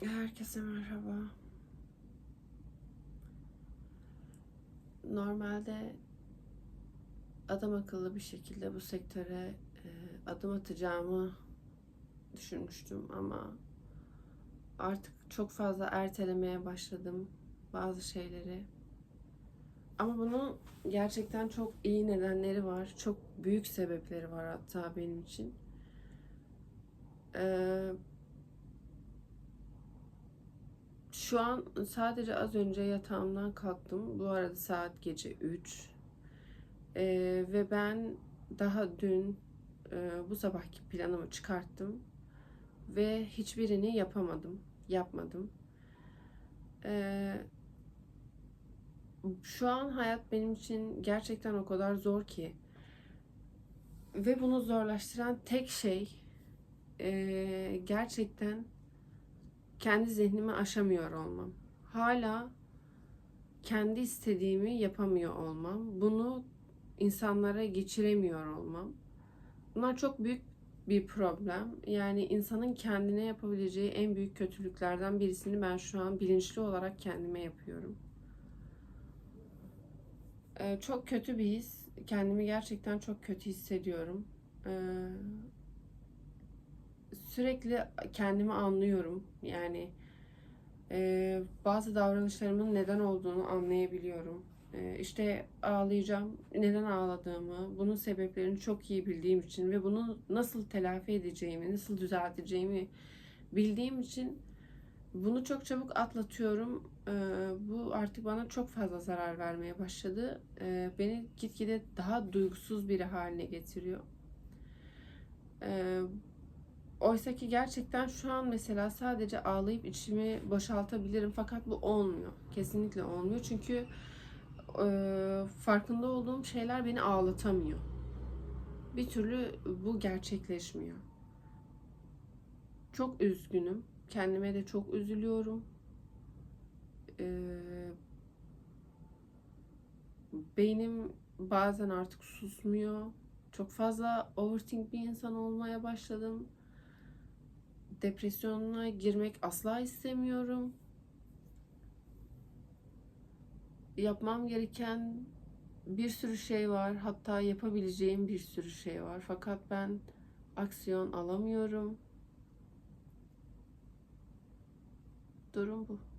Herkese merhaba. Normalde adam akıllı bir şekilde bu sektöre e, adım atacağımı düşünmüştüm ama artık çok fazla ertelemeye başladım bazı şeyleri. Ama bunun gerçekten çok iyi nedenleri var. Çok büyük sebepleri var hatta benim için. Ee, Şu an sadece az önce yatağımdan kalktım. Bu arada saat gece 3. Ee, ve ben daha dün e, bu sabahki planımı çıkarttım. Ve hiçbirini yapamadım. Yapmadım. Ee, şu an hayat benim için gerçekten o kadar zor ki. Ve bunu zorlaştıran tek şey e, gerçekten kendi zihnimi aşamıyor olmam. Hala kendi istediğimi yapamıyor olmam. Bunu insanlara geçiremiyor olmam. Bunlar çok büyük bir problem. Yani insanın kendine yapabileceği en büyük kötülüklerden birisini ben şu an bilinçli olarak kendime yapıyorum. Ee, çok kötü bir his. Kendimi gerçekten çok kötü hissediyorum. Ee, sürekli kendimi anlıyorum. Yani e, bazı davranışlarımın neden olduğunu anlayabiliyorum. E, işte ağlayacağım, neden ağladığımı, bunun sebeplerini çok iyi bildiğim için ve bunu nasıl telafi edeceğimi, nasıl düzelteceğimi bildiğim için bunu çok çabuk atlatıyorum. E, bu artık bana çok fazla zarar vermeye başladı. E, beni gitgide daha duygusuz biri haline getiriyor. E, Oysa ki gerçekten şu an mesela sadece ağlayıp içimi boşaltabilirim fakat bu olmuyor. Kesinlikle olmuyor. Çünkü e, farkında olduğum şeyler beni ağlatamıyor. Bir türlü bu gerçekleşmiyor. Çok üzgünüm. Kendime de çok üzülüyorum. E, beynim bazen artık susmuyor. Çok fazla overthink bir insan olmaya başladım depresyonuna girmek asla istemiyorum. Yapmam gereken bir sürü şey var. Hatta yapabileceğim bir sürü şey var. Fakat ben aksiyon alamıyorum. Durum bu.